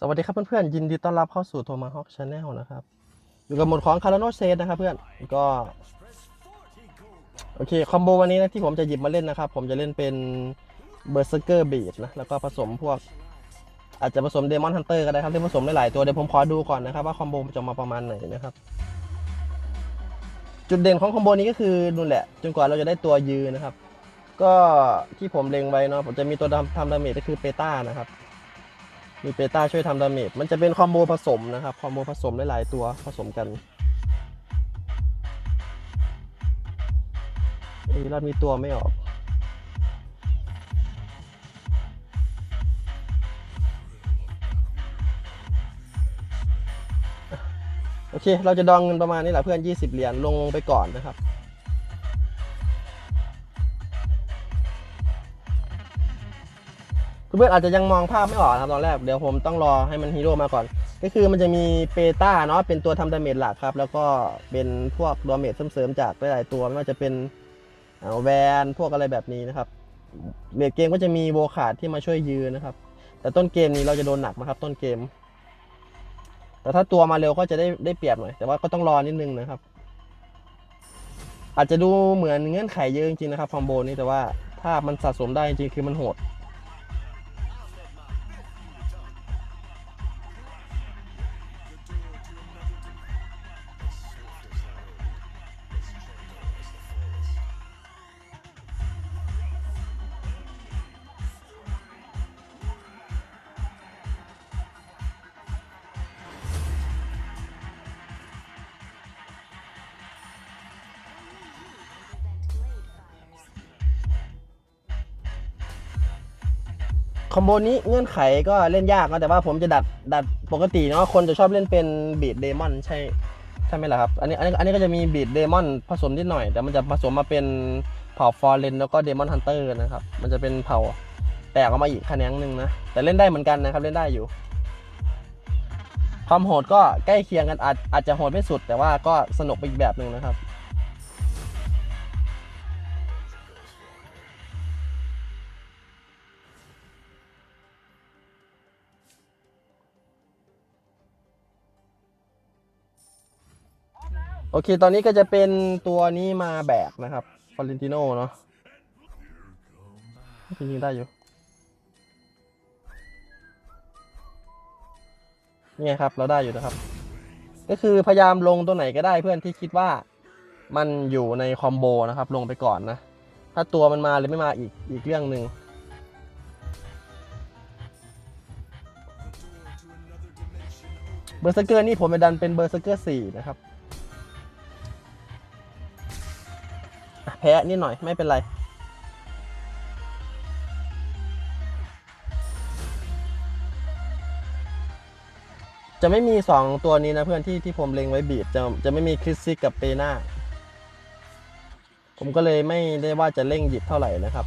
สวัสดีครับเพื่อนๆยินดีต้อนรับเข้าสู่โทมาฮอ k ชาแนลนะครับ อยู่กับหมดของคาร์โนเซนะครับเพื่อนก็โอเคคอมโบวันนี้นะที่ผมจะหยิบมาเล่นนะครับ ผมจะเล่นเป็นเบอร์ e เกอร์บีดนะแล้วก็ผสมพวก อาจจะผสมเดมอนฮันเตอร์ก็ได้ครับที่ผสมหลายตัวเดี๋ยวผมขอดูก่อนนะครับว่าคอมโบจะมาประมาณไหนนะครับ จุดเด่นของคอมโบนี้ก็คือนู่นแหละ จนกว่าเราจะได้ตัวยืนนะครับ ก็ที่ผมเล็งไว้เนาะผมจะมีตัวทำทำดาเมจก็คือเปต้านะครับ มีเปต้าช่วยทำดาเมจ มันจะเป็นคอมโบผสมนะครับ คอมโบผสมหลายๆตัวผสมกันเอ้ยเรามีตัวไม่ออก โอเค เราจะดองเงินประมาณนี้แหละเพื่อน 20 เหรียญลงไปก่อนนะครับ เพื่อนอาจจะยังมองภาพไม่ออกนะครับตอนแรก เดี๋ยวผมต้องรอให้มันฮีโร่มาก่อน ก็คือมันจะมีเปต้าเนาะเป็นตัวทำดาเมจหลักครับ แล้วก็เป็นพวกดาเมจเสริมๆจากหลายๆตัวไม่ว่าจะเป็นแวนพวกอะไรแบบนี้นะครับเบรกเกมก็จะมีโวขาดที่มาช่วยยืนนะครับ แต่ต้นเกมนี้เราจะโดนหนักนะครับ ต้นเกม แต่ถ้าตัวมาเร็วก็จะได้ได้เปรียบหน่อย แต่ว่าก็ต้องรอนิดนึงนะครับ อาจจะดูเหมือนเงื่อนไขเยอะจริงๆนะครับคอมโบนี้แต่ว่าถ้ามันสะสมได้จริงคือมันโหด อมโบนี้เงื่อนไขก็เล่นยากนะแต่ว่าผมจะดัดดัดปกติเนาะคนจะชอบเล่นเป็นบีดเดมอนใช่ใช่ไหมล่ะครับอันนี้อันนี้อันนี้ก็จะมีบีดเดมอนผสมนิดหน่อย แต่มันจะผสมมาเป็นเผ่าฟอร์เรนแล้วก็เดมอนฮันเตอร์นะครับ มันจะเป็นเผ่าแตกออกมาอีกแขนงหนึ่งนะ แต่เล่นได้เหมือนกันนะครับเล่นได้อยู่ ความโหดก็ใกล้เคียงกันอาจอาจจะโหดไม่สุด แต่ว่าก็สนุกไปอีกแบบหนึ่งนะครับ โอเค ตอนนี้ก็จะเป็นตัวนี้มาแบกนะครับฟอเรนติโนเนาะจริงๆได้อยู่ เนี่ยครับ เราได้อยู่นะครับ ก็คือพยายามลงตัวไหนก็ได้เพื่อนที่คิดว่ามันอยู่ในคอมโบนะครับ ลงไปก่อนนะ ถ้าตัวมันมาหรือไม่มาอีกอีกเรื่องหนึ่งเบอร์เซเกอร์นี่ผมไปดันเป็นเบอร์เซเกอร์สี่นะครับ แพ้นิดหน่อยไม่เป็นไร จะไม่มี 2 ตัวนี้นะเพื่อนที่ที่ผมเล็งไว้บีดจะจะไม่มีคริสซิกกับเปน่าผมก็เลยไม่ได้ว่าจะเร่งหยิบเท่าไหร่นะครับ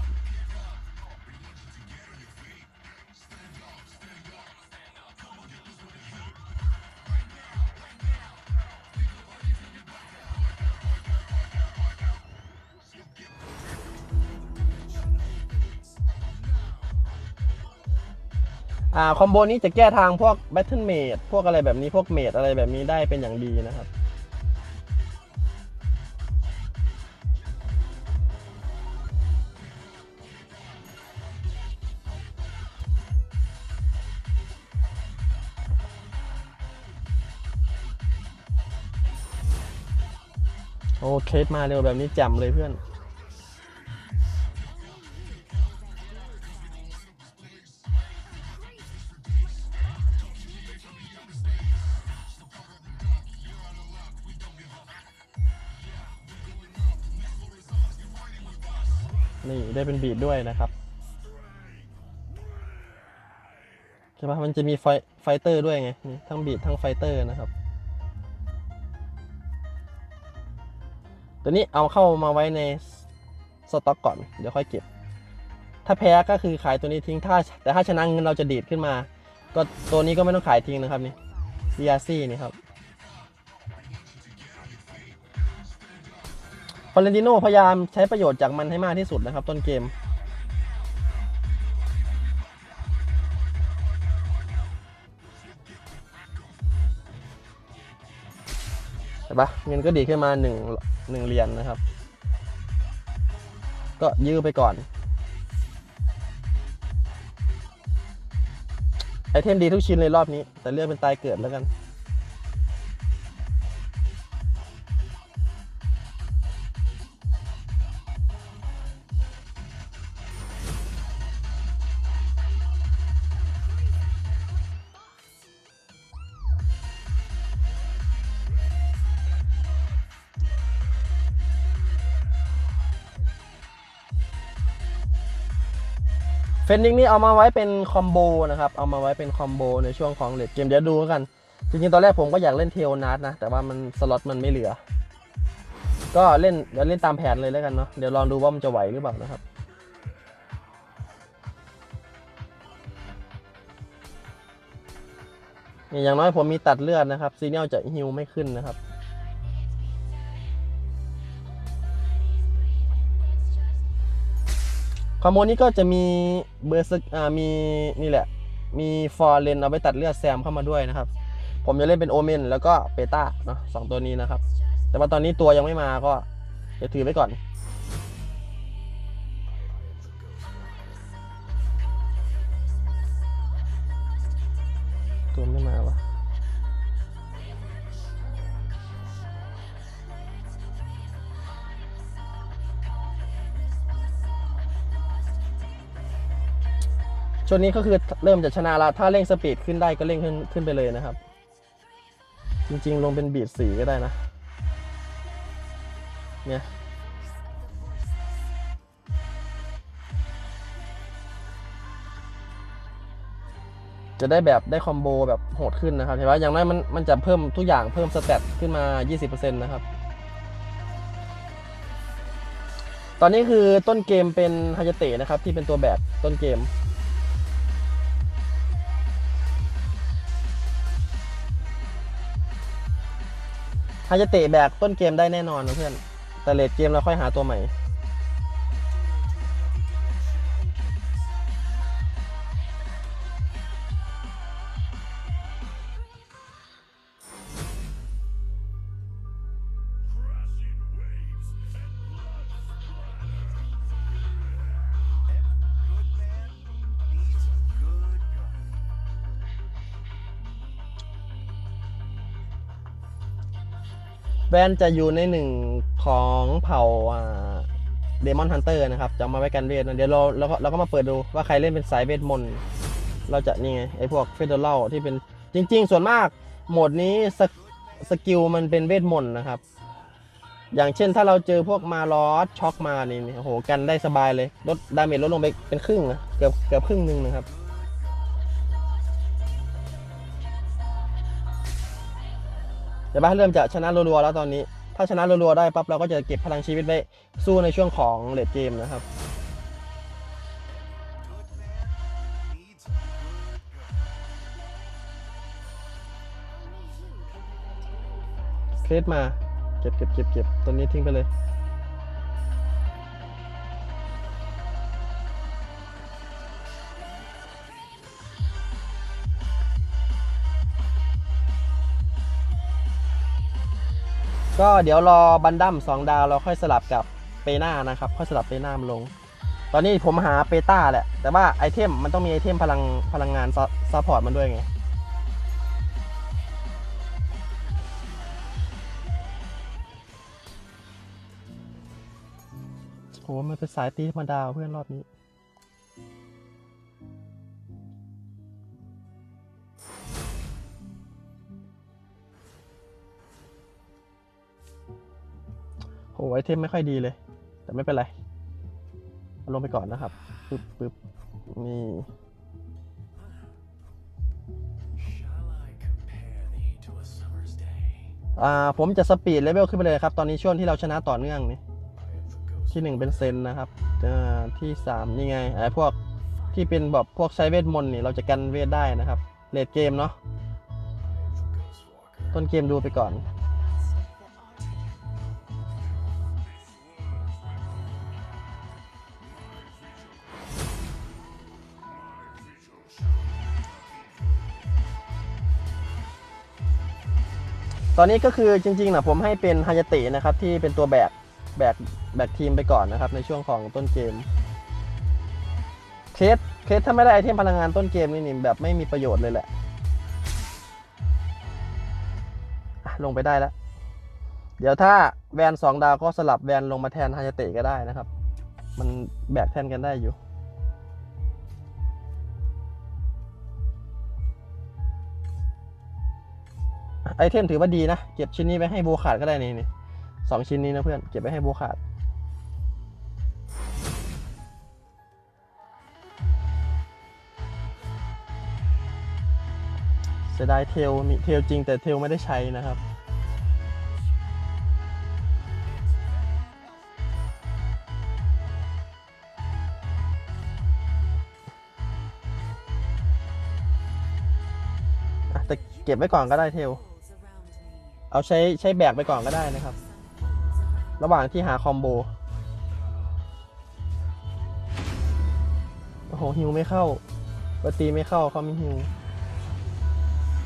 อ่าคอมโบนี้จะแก้ทางพวกแบทเทิลเมดพวกอะไรแบบนี้พวกเมดอะไรแบบนี้ได้เป็นอย่างดีนะครับโอเคมาเร็วแบบนี้แจ่มเลยเพื่อน ได้เป็นบีดด้วยนะครับใช่ปะมันจะมีไฟไฟเตอร์ด้วยไงนี่ทั้งบีดทั้งไฟเตอร์นะครับ ตัวนี้เอาเข้ามาไว้ในสต็อกก่อน เดี๋ยวค่อยเก็บ ถ้าแพ้ก็คือขายตัวนี้ทิ้งถ้า แต่ถ้าชนะเงินเราจะดีดขึ้นมา ก็ตัวนี้ก็ไม่ต้องขายทิ้งนะครับนี่ DRC นี่ครับ ฟอเรนติโน่พยายามใช้ประโยชน์จากมันให้มากที่สุดนะครับ ต้นเกมเห็นปะเงินก็ดีขึ้นมาหนึ่งหนึ่งเหรียญนนะครับ ก็ยื้อไปก่อน ไอเทมดีทุกชิ้นเลยรอบนี้ แต่เลือกเป็นตายเกิดแล้วกัน นนิงนี่เอามาไว้เป็นคอมโบนะครับ เอามาไว้เป็นคอมโบในช่วงของเลดเกมเดี๋ยวดูกัน จริงๆ ตอนแรกผมก็อยากเล่นเทลนัดนะ แต่ว่ามันสล็อตมันไม่เหลือ ก็เล่นเดี๋ยวเล่นตามแผนเลยแล้วกันเนาะ เดี๋ยวลองดูว่ามันจะไหวหรือเปล่านะครับนี่อย่างน้อยผมมีตัดเลือดนะครับซีเนียลจะฮิวไม่ขึ้นนะครับ คอมโบนี้ก็จะมีเบอร์สอ่ามีนี่แหละ มีฟอร์เรนเอาไปตัดเลือดแซมเข้ามาด้วยนะครับ ผมจะเล่นเป็นโอเมนแล้วก็เปต้าเนาะสองตัวนี้นะครับ แต่ว่าตอนนี้ตัวยังไม่มาก็เดี๋ยวถือไว้ก่อนตัวไม่มาวะ ช่วงนี้ก็คือเริ่มจะชนะละถ้าเร่งสปีดขึ้นได้ก็เร่งขึ้นขึ้นไปเลยนะครับ จริงๆ ลงเป็นบีดสีก็ได้นะ เนี่ยจะได้แบบได้คอมโบแบบโหดขึ้นนะครับเห็นว่าอย่างน้อยมันมันจะเพิ่มทุกอย่างเพิ่มสเตตขึ้นมา 20%นะครับ ตอนนี้คือต้นเกมเป็นฮายาเตะนะครับที่เป็นตัวแบกต้นเกม ฮายาเตะแบกต้นเกมได้แน่นอนนะเพื่อน แต่เลดเกมเราค่อยหาตัวใหม่ แวนจะอยู่ในหนึ่งของเผ่าเดมอนฮันเตอร์นะครับจะมาไว้กันเวทนะเดี๋ยวเราเราก็เราก็มาเปิดดูว่าใครเล่นเป็นสายเวทมนต์เราจะนี่ไงไอพวกเฟเดอรัลที่เป็นจริง ๆ ส่วนมากโหมดนี้สกสกิลมันเป็นเวทมนต์นะครับ อย่างเช่นถ้าเราเจอพวกมาลอสช็อกมานี่นี่โอ้โหกันได้สบายเลยลดดาเมจลดลงไปเป็นครึ่งนะเกือบเกือบครึ่งหนึ่งนะครับ เดี๋ยวบ้าเริ่มจะชนะรัวๆแล้วตอนนี้ ถ้าชนะรัวๆได้ปั๊บเราก็จะเก็บพลังชีวิตไว้สู้ในช่วงของเลดเกมนะครับเคลสมาเก็บเก็บเก็บเก็บตัวนี้ทิ้งไปเลย ก็เดี๋ยวรอบันดัมสองดาวเราค่อยสลับกับเปน้านะครับ ค่อยสลับเปน้ามลง ตอนนี้ผมหาเปต้าแหละ แต่ว่าไอเทมมันต้องมีไอเทมพลังพลังงานซัพพอร์ตมันด้วยไงโหมันเป็นสายตีธรรมดาเพื่อนรอบนี้ โหไอเทมไม่ค่อยดีเลย แต่ไม่เป็นไรเอาลงไปก่อนนะครับปึ๊บปึ๊บนี่อ่าผมจะสปีดเลเวลขึ้นไปเลยครับ ตอนนี้ช่วงที่เราชนะต่อเนื่องนี่ที่หนึ่งเป็นเซนนะครับอ่าที่สามนี่ไงไอ้พวกที่เป็นแบบพวกใช้เวทมนต์นี่เราจะกันเวทได้นะครับเลดเกมเนาะต้นเกมดูไปก่อน ตอนนี้ก็คือจริงๆนะผมให้เป็นฮายาเตะนะครับที่เป็นตัวแบกแบกแบกทีมไปก่อนนะครับในช่วงของต้นเกมเคสเคสถ้าไม่ได้ไอเทมพลังงานต้นเกมนี่นี่แบบไม่มีประโยชน์เลยแหละลงไปได้แล้ว เดี๋ยวถ้าแวนสองดาวก็สลับแวนลงมาแทนฮายาเตะก็ได้นะครับ มันแบกแทนกันได้อยู่ ไอเทมถือว่าดีนะ เก็บชิ้นนี้ไว้ให้โบขาดก็ได้นี่นี่สองชิ้นนี้นะเพื่อน เก็บไว้ให้โบขาด เสียดายเทลมีเทลจริงแต่เทลไม่ได้ใช้นะครับแต่เก็บไว้ก่อนก็ได้เทล เอาใช้ใช้แบกไปก่อนก็ได้นะครับ ระหว่างที่หาคอมโบ โอ้โหฮิวไม่เข้าปตีไม่เข้าเขาไม่ฮิว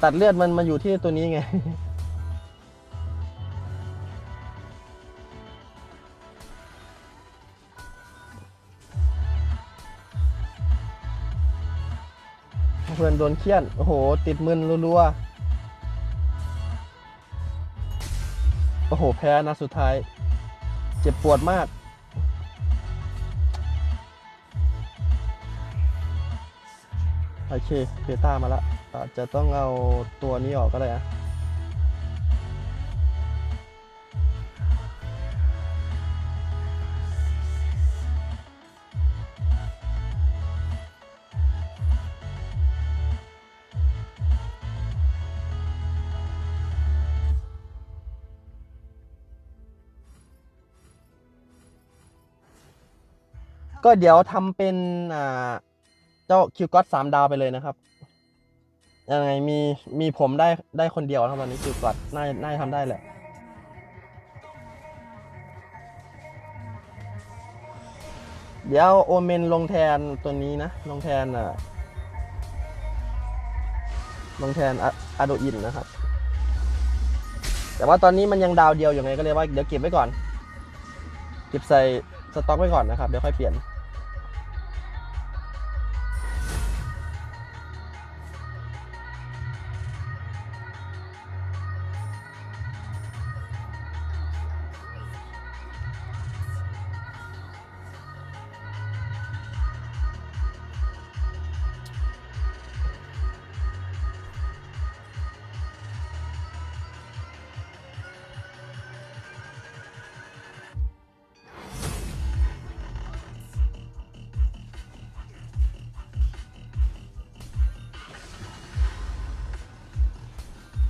ตัดเลือดมันมาอยู่ที่ตัวนี้ไง เพื่อนโดนเคี่ยน โอ้โห ติดมึนรัวๆ โอ้โห แพ้นะสุดท้าย เจ็บปวดมาก โอเคเพต้ามาละอาจจะต้องเอาตัวนี้ออกก็ได้อะ ก็เดี๋ยวทำเป็นอ่าเจ้าคิวก็อตสามดาวไปเลยนะครับยังไงมีมีผมได้ได้คนเดียวนะครับตอนนี้คิวก็อตน่าน่าทำได้แหละเดี๋ยวโอเมนลงแทนตัวนี้นะ ลงแทนอะลงแทนอะโดอินนะครับ แต่ว่าตอนนี้มันยังดาวเดียวอยู่ไงก็เลยว่าเดี๋ยวเก็บไว้ก่อน เก็บใส่สต็อกไว้ก่อนนะครับ เดี๋ยวค่อยเปลี่ยน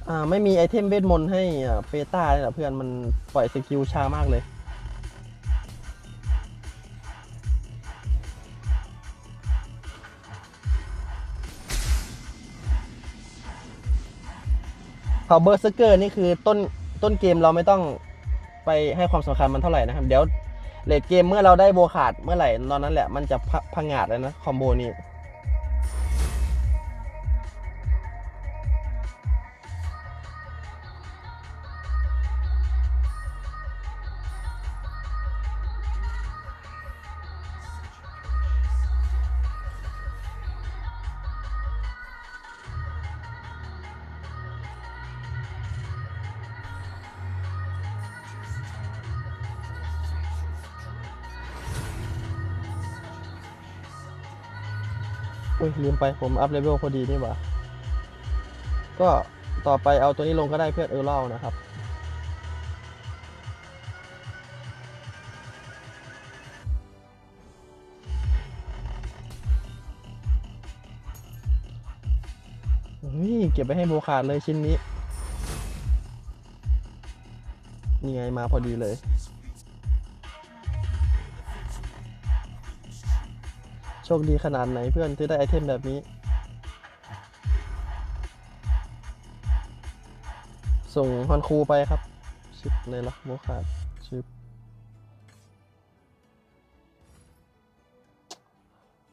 อ่าไม่มีไอเทมเวทมนต์ให้เฟต้าเลยเหรอเพื่อนมันปล่อยสกิลช้ามากเลย พาวเบอร์สเกอร์นี่คือต้นต้นเกมเราไม่ต้องไปให้ความสำคัญมันเท่าไหร่นะครับ เดี๋ยวเลดเกมเมื่อเราได้โบขาดเมื่อไหร่ตอนนั้นแหละมันจะพะพังงาดเลยนะคอมโบนี้ อ้ยลืมไปผมอัพเลเวลพอดีนี่หว่าก็ต่อไปเอาตัวนี้ลงก็ได้เพื่อเออร์เล่านะครับเฮ้ยเก็บไปให้โบขาดเลยชิ้นนี้ นี่ไงมาพอดีเลย โชคดีขนาดไหนเพื่อนที่ได้ไอเทมแบบนี้ ส่งฮอนคูไปครับ ชิปเลยละโมขาดชิป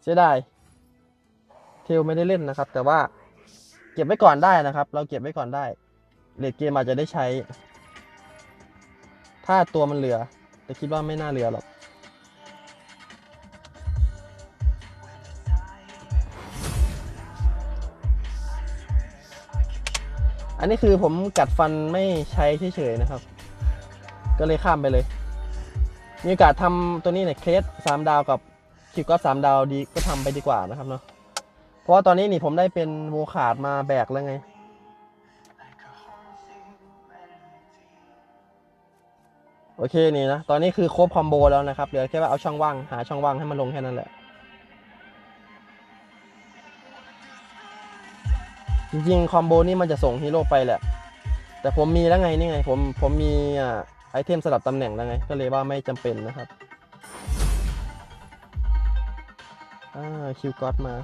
เสียดายเทลไม่ได้เล่นนะครับ แต่ว่าเก็บไว้ก่อนได้นะครับ เราเก็บไว้ก่อนได้เลดเกมอาจจะได้ใช้ ถ้าตัวมันเหลือ แต่คิดว่าไม่น่าเหลือหรอก อันนี้คือผมกัดฟันไม่ใช้เฉยๆนะครับ ก็เลยข้ามไปเลย มีโอกาสทำตัวนี้เนี่ยเคสสามดาวกับคิวก็สามดาวดีก็ทำไปดีกว่านะครับเนาะ เพราะว่าตอนนี้นี่ผมได้เป็นโวขาดมาแบกแล้วไงโอเคนี่นะ ตอนนี้คือครบคอมโบแล้วนะครับ เหลือแค่ว่าเอาช่องว่าง หาช่องว่างให้มันลงแค่นั้นแหละ จริงๆคอมโบนี่มันจะส่งฮีโร่ไปแหละ แต่ผมมีแล้วไงนี่ไง ผมผมมีอ่าไอเทมสลับตำแหน่งแล้วไง ก็เลยว่าไม่จำเป็นนะครับอ่าคิวก็อดมา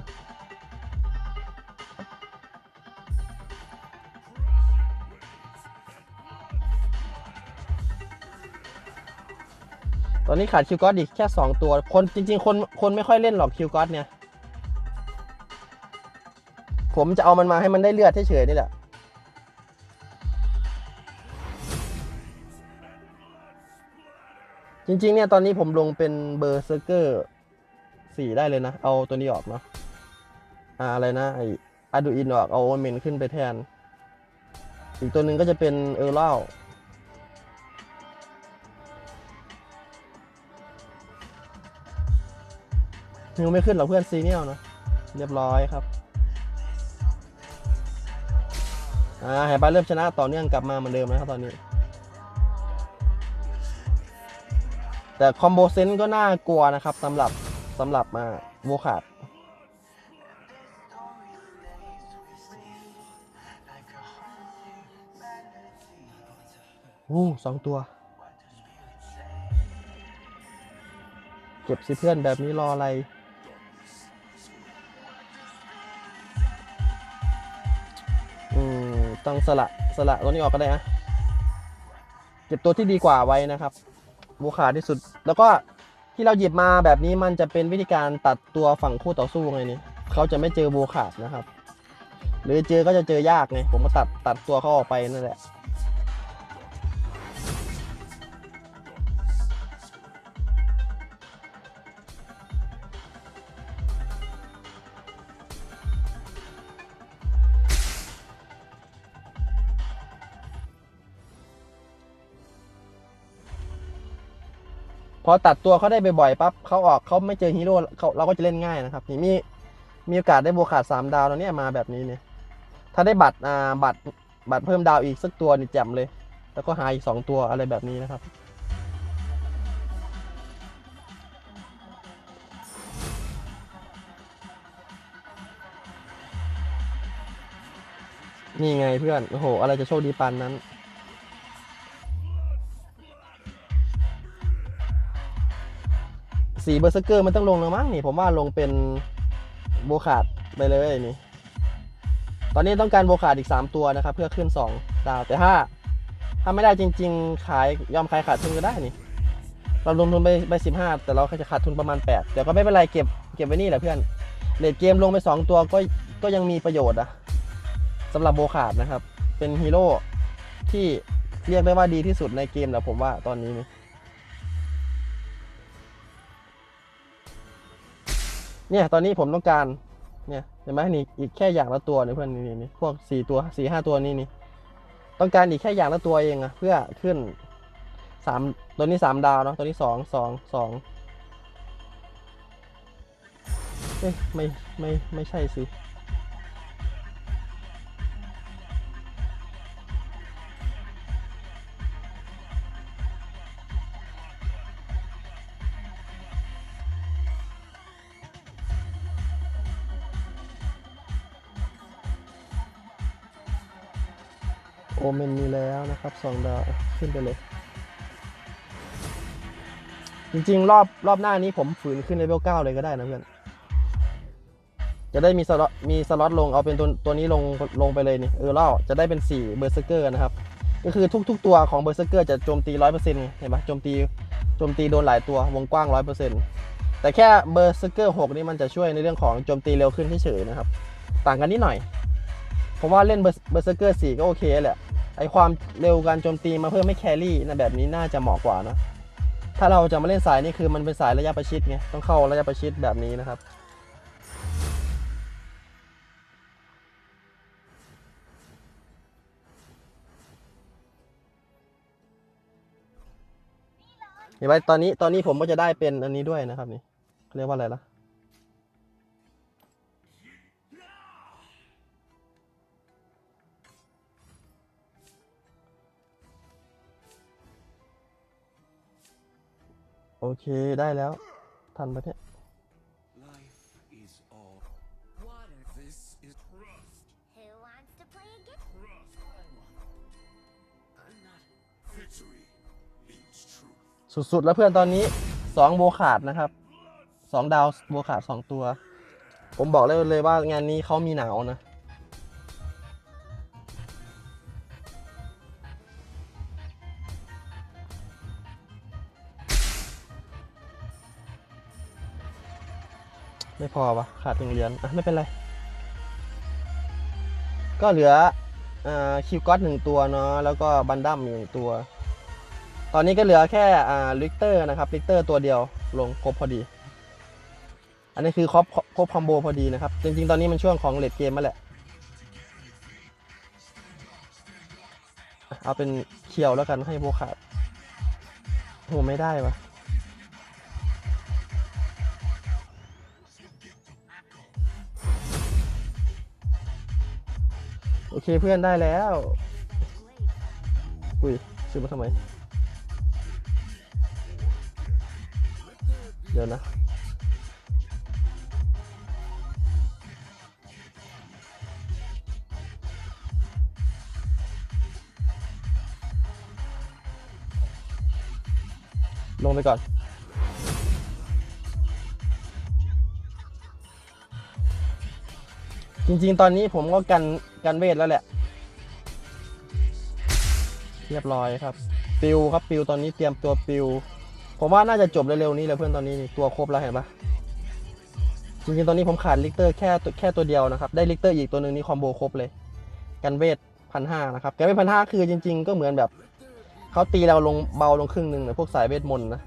ตอนนี้ขาดคิวก็อดอีกแค่ 2 ตัว คนจริง ๆ คนคนไม่ค่อยเล่นหรอกคิวก็อดเนี่ย ผมจะเอามันมาให้มันได้เลือดเฉยๆนี่แหละจริงๆ เนี่ย ตอนนี้ผมลงเป็นเบอร์เซอร์เกอร์สี่ได้เลยนะ เอาตัวนี้ออกเนาะอ่าอะไรนะ ไออาดูอินออก เอาโอเมนขึ้นไปแทน อีกตัวหนึ่งก็จะเป็นเออร์เล่านิวไม่ขึ้นหรอกเพื่อนซีเนียลนะ เรียบร้อยครับ อ่าแฮปปี้เริ่มชนะต่อเนื่องกลับมาเหมือนเดิมนะครับตอนนี้ แต่คอมโบเซนก็น่ากลัวนะครับสำหรับสำหรับมาโวขาดอู้สองตัว เก็บสิเพื่อนแบบนี้รออะไร ต้องสละสละตัวนี้ออกก็ได้นะเก็บตัวที่ดีกว่าไว้นะครับบูขาที่สุด แล้วก็ที่เราหยิบมาแบบนี้มันจะเป็นวิธีการตัดตัวฝั่งคู่ต่อสู้ไงนี่เขาจะไม่เจอโบขาดนะครับ หรือเจอก็จะเจอยากไงผมก็ตัดตัดตัวเขาออกไปนั่นแหละ อตัดตัวเขาได้บ่อยๆปั๊บเขาออกเขาไม่เจอฮีโร่เขาเราก็จะเล่นง่ายนะครับนี่มีมีโอกาสได้โบวขาดสามดาวแล้วเนี่ยมาแบบนี้เนี่ยถ้าได้บัตรอ่าบัตรบัตรเพิ่มดาวอีกสักตัวนี่แจ่มเลย แล้วก็หาอีกสองตัวอะไรแบบนี้นะครับนี่ไงเพื่อน โอ้โห อะไรจะโชคดีปานนั้น สีเบอร์เซอร์เกอร์มันต้องลงแล้วมั้งนี่ผมว่าลงเป็นโบขาดไปเลยนี่ ตอนนี้ต้องการโบขาดอีก 3 ตัวนะครับ เพื่อขึ้น 2 ดาวแต่ถ้าถ้าไม่ได้จริง ๆ ขายยอมขายขาดทุนก็ได้นี่ เราลงทุนไปไปสิบห้าแต่เราจะขาดทุนประมาณ8เดี๋ยวก็ไม่เป็นไรเก็บเก็บไว้นี่แหละเพื่อนเลดเกมลงไป 2 ตัวก็ก็ยังมีประโยชน์อะสำหรับโบขาดนะครับ เป็นฮีโร่ที่เรียกได้ว่าดีที่สุดในเกมแหละผมว่าตอนนี้นี่ เนี่ย ตอนนี้ผมต้องการ เนี่ยเห็นไหมนี่อีกแค่อย่างละตัวเนี่ยเพื่อนนี่นี่พวกสี่ตัวสี่ห้าตัวนี่นี่ต้องการอีกแค่อย่างละตัวเองอะเพื่อขึ้นสามตัวนี้สามดาวเนาะตัวนี้สองสองสองเอ๊ะไม่ไม่ไม่ใช่สิ สองดาวขึ้นไปเลย จริงๆ รอบรอบหน้านี้ผมฝืนขึ้นเลเวลเก้าเลยก็ได้นะเพื่อน จะได้มีสล็อตมีสล็อตลงเอาเป็นตัวตัวนี้ลงลงไปเลยนี่เออเล่าจะได้เป็น4เบอร์เซเกอร์นะครับ ก็คือทุก ๆ ตัวของเบอร์เซเกอร์จะโจมตี100%เห็นปะโจมตีโจมตีโดนหลายตัววงกว้าง100%แต่แค่เบอร์เซเกอร์6นี่มันจะช่วยในเรื่องของโจมตีเร็วขึ้นเฉยๆนะครับ ต่างกันนิดหน่อยเพราะว่าเล่นเบอร์เซอร์เกอร์4ก็โอเคแหละ ไอความเร็วการโจมตีมาเพิ่มให้แครี่นะแบบนี้น่าจะเหมาะกว่านะถ้าเราจะมาเล่นสายนี่คือมันเป็นสายระยะประชิดไงต้องเข้าระยะประชิดแบบนี้นะครับเห็นไหมตอนนี้ตอนนี้ผมก็จะได้เป็นอันนี้ด้วยนะครับนี่เขาเรียกว่าอะไรล่ะ โอเคได้แล้ว ทันปะเนี่ย Life is all. Water. This is trust. Who wants to play a game? Trust. I'm not. Victory means truth. สุดๆ แล้วเพื่อนตอนนี้สองโบขาดนะครับสองดาวโบขาดสองตัว ผมบอกเลยเลยว่างานนี้เขามีหนาวนะ ไม่พอวะขาดหนึ่งเหรียญอะไม่เป็นไร ก็เหลือคิวก็อตหนึ่งตัวเนาะแล้วก็บันดัมหนึ่งตัว ตอนนี้ก็เหลือแค่อ่าลิกเตอร์นะครับลิกเตอร์ตัวเดียวลงครบพอดี อันนี้คือครบครบคอมโบพอดีนะครับ จริง ๆ ตอนนี้มันช่วงของเลดเกมมาแหละอะเอาเป็นเคียวแล้วกันให้โบขาดโหไม่ได้วะ เคเพื่อนได้แล้วอุ้ยซื้อมาทำไม เดี๋ยวนะลงไปก่อน จริงๆ ตอนนี้ผมก็กันกันเวทแล้วแหละ เรียบร้อยครับ ปิวครับปิวตอนนี้เตรียมตัวปิว ผมว่าน่าจะจบเร็วๆนี้เลยเพื่อนตอนนี้นี่ตัวครบแล้วเห็นปะจริงๆ ตอนนี้ผมขาดลิกเตอร์แค่แค่ตัวเดียวนะครับ ได้ลิกเตอร์อีกตัวหนึ่งนี่คอมโบครบเลย กันเวทพันห้านะครับกันเวทพันห้าคือจริง ๆ ก็เหมือนแบบเขาตีเราลงเบาลงครึ่งหนึ่งเลยพวกสายเวทมนต์นะ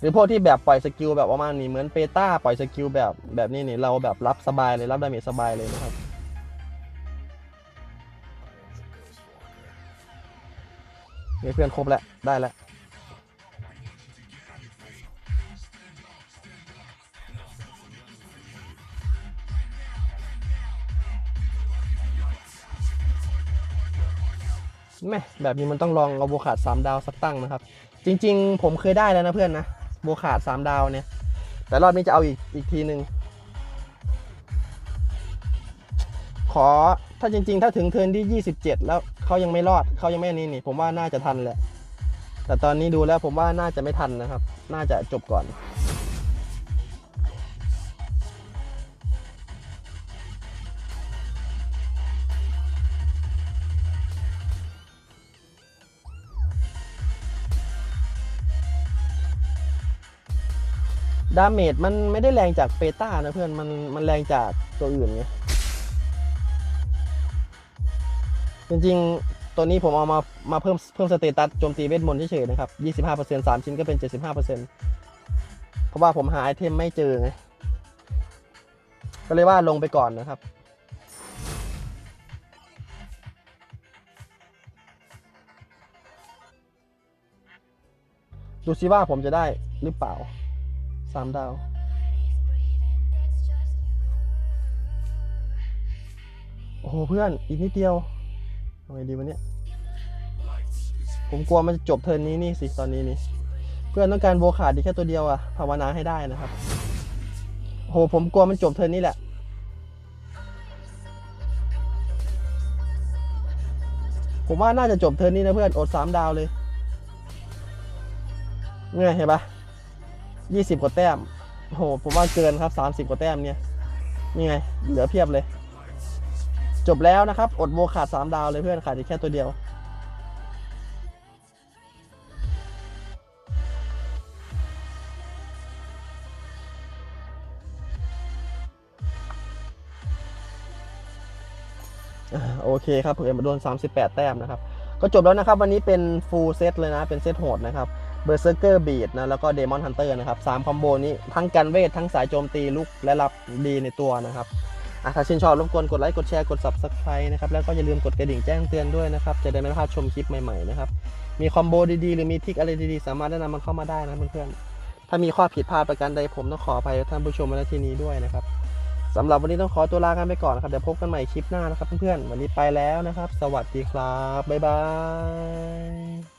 หรือพวกที่แบบปล่อยสกิลแบบประมาณนี้เหมือนเปต้าปล่อยสกิลแบบแบบนี้นี่เราแบบรับสบายเลยรับดาเมจสบายเลยนะครับมีเพื่อนครบแล้ว ได้แล้วแม่แบบนี้มันต้องลองเอาโบขาดสามดาวสักตั้งนะครับ จริง ๆ ผมเคยได้แล้วนะเพื่อนนะ โบขาดสามดาวเนี่ย แต่รอบนี้จะเอาอีกอีกทีหนึ่งขอถ้าจริง ๆ ถ้าถึงเทิร์นที่ 27 แล้วเขายังไม่รอดเขายังไม่นี่นี่ ผมว่าน่าจะทันแหละแต่ตอนนี้ดูแล้วผมว่าน่าจะไม่ทันนะครับ น่าจะจบก่อน ดาเมจมันไม่ได้แรงจากเปต้านะเพื่อน มันมันแรงจากตัวอื่นไงจริงๆ ตัวนี้ผมเอามามาเพิ่มเพิ่มสเตตัสโจมตีเวทมนต์เฉยๆนะครับ 25% 3 ชิ้นก็เป็น 75%เพราะว่าผมหาไอเทมไม่เจอไง ก็เลยว่าลงไปก่อนนะครับดูซิว่าผมจะได้หรือเปล่า สามดาว โอ้โหเพื่อนอีกนิดเดียวทำไงดีวะเนี่ยผมกลัวมันจะจบเทิร์นนี้นี่สิตอนนี้นี่ เพื่อนต้องการโบขาดดีแค่ตัวเดียวอะภาวนาให้ได้นะครับโอ้โหผมกลัวมันจบเทิร์นนี้แหละผมว่าน่าจะจบเทิร์นนี้นะเพื่อนอดสามดาวเลยเนี่ยเห็นปะ ยี่สิบกว่าแต้มโหผมว่าเกินครับสามสิบกว่าแต้มเนี่ยนี่ไง เหลือเพียบเลย จบแล้วนะครับ อดโบขาดสามดาวเลยเพื่อนขาดแค่ตัวเดียว โอเคครับเผื่อมาโดน 38 แต้มนะครับ ก็จบแล้วนะครับ วันนี้เป็นฟูลเซตเลยนะ เป็นเซตโหดนะครับ เบอร์เซอร์เกอร์บีดนะแล้วก็เดมอนฮันเตอร์นะครับสามคอมโบนี้ทั้งกันเวท ทั้งสายโจมตีลุกและรับดีในตัวนะครับถ้าชื่นชอบรบกวนกดไลค์กดแชร์กด Subscribe นะครับแล้วก็อย่าลืมกดกระดิ่งแจ้งเตือนด้วยนะครับ จะได้ไม่พลาดชมคลิปใหม่ๆนะครับมีคอมโบดีๆ หรือมีทิคอะไรดีๆ สามารถแนะนำมันเข้ามาได้นะเพื่อนๆถ้ามีข้อผิดพลาดประการใดผมต้องขออภัยท่านผู้ชมมาณที่นี้ด้วยนะครับสำหรับวันนี้ต้องขอตัวลากันไปก่อนนะครับเดี๋ยวพบกันใหม่คลิปหน้านะครับเพื่อนๆวันนี้ไปแล้วนะครับ สวัสดีครับบ๊ายบาย